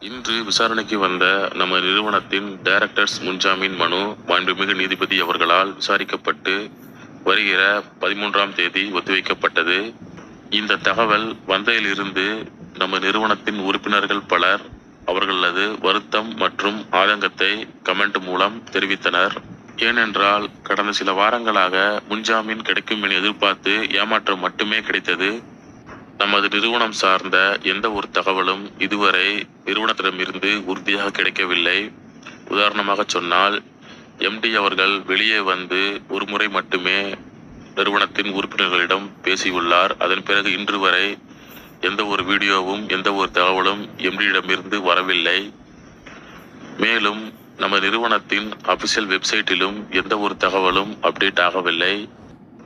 இன்று விசாரணைக்கு வந்த நம்ம நிறுவனத்தின் டைரக்டர்ஸ் முன்ஜாமீன் மனு மாண்புமிகு நீதிபதி அவர்களால் விசாரிக்கப்பட்டு வருகிற பதிமூன்றாம் தேதி ஒத்திவைக்கப்பட்டது. இந்த தகவல் வந்தையிலிருந்து நம்ம நிறுவனத்தின் உறுப்பினர்கள் பலர் அவர்களது வருத்தம் மற்றும் ஆதங்கத்தை கமெண்ட் மூலம் தெரிவித்தனர். ஏனென்றால் கடந்த சில வாரங்களாக முன்ஜாமீன் கிடைக்கும் என எதிர்பார்த்து ஏமாற்றம் மட்டுமே கிடைத்தது. நமது நிறுவனம் சார்ந்த எந்த ஒரு தகவலும் இதுவரை நிறுவனத்திடமிருந்து உறுதியாக கிடைக்கவில்லை. உதாரணமாக சொன்னால் எம்டி அவர்கள் வெளியே வந்து ஒரு முறை மட்டுமே நிறுவனத்தின் உறுப்பினர்களிடம் பேசியுள்ளார். அதன் பிறகு இன்று வரை எந்த ஒரு வீடியோவும் எந்த ஒரு தகவலும் எம்டியிடமிருந்து வரவில்லை. மேலும் நம்ம நிறுவனத்தின் அபிஷியல் வெப்சைட்டிலும் எந்த ஒரு தகவலும் அப்டேட் ஆகவில்லை.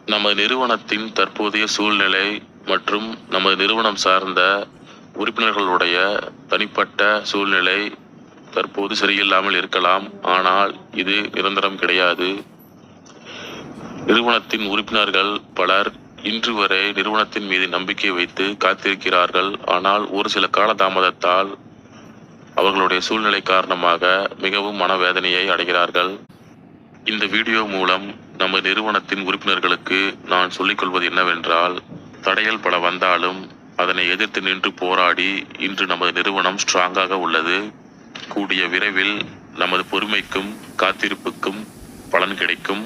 நம்ம நிறுவனத்தின் தற்போதைய சூழ்நிலை மற்றும் நமது நிறுவனம் சார்ந்த உறுப்பினர்களுடைய தனிப்பட்ட சூழ்நிலை தற்போது சரியில்லாமல் இருக்கலாம். ஆனால் இது நிரந்தரம் கிடையாது. நிறுவனத்தின் உறுப்பினர்கள் பலர் இன்று வரை நிறுவனத்தின் மீது நம்பிக்கை வைத்து காத்திருக்கிறார்கள். ஆனால் ஒரு சில காலதாமதத்தால் அவர்களுடைய சூழ்நிலை காரணமாக மிகவும் மனவேதனையை அடைகிறார்கள். இந்த வீடியோ மூலம் நமது நிறுவனத்தின் உறுப்பினர்களுக்கு நான் சொல்லிக்கொள்வது என்னவென்றால் தடைகள் பல வந்தாலும் அதனை எதிர்த்து நின்று போராடி இன்று நமது நிறுவனம் ஸ்ட்ராங்காக உள்ளது. கூடிய விரைவில் நமது பொறுமைக்கும் காத்திருப்புக்கும் பலன் கிடைக்கும்.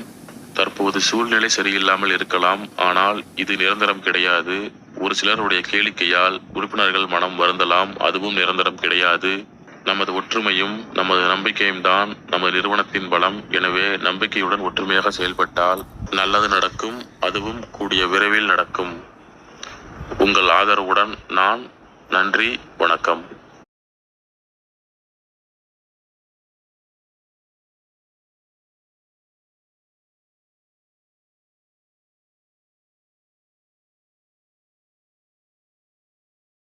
தற்போது சூழ்நிலை சரியில்லாமல் இருக்கலாம். ஆனால் இது நிரந்தரம் கிடையாது. ஒரு சிலருடைய கேளிக்கையால் உறுப்பினர்கள் மனம் வருந்தலாம். அதுவும் நிரந்தரம் கிடையாது. நமது ஒற்றுமையும் நமது நம்பிக்கையும் தான் நமது நிறுவனத்தின் பலம். எனவே நம்பிக்கையுடன் ஒற்றுமையாக செயல்பட்டால் நல்லது நடக்கும். அதுவும் கூடிய விரைவில் நடக்கும். உங்கள் ஆதரவுடன் நான் நன்றி வணக்கம்.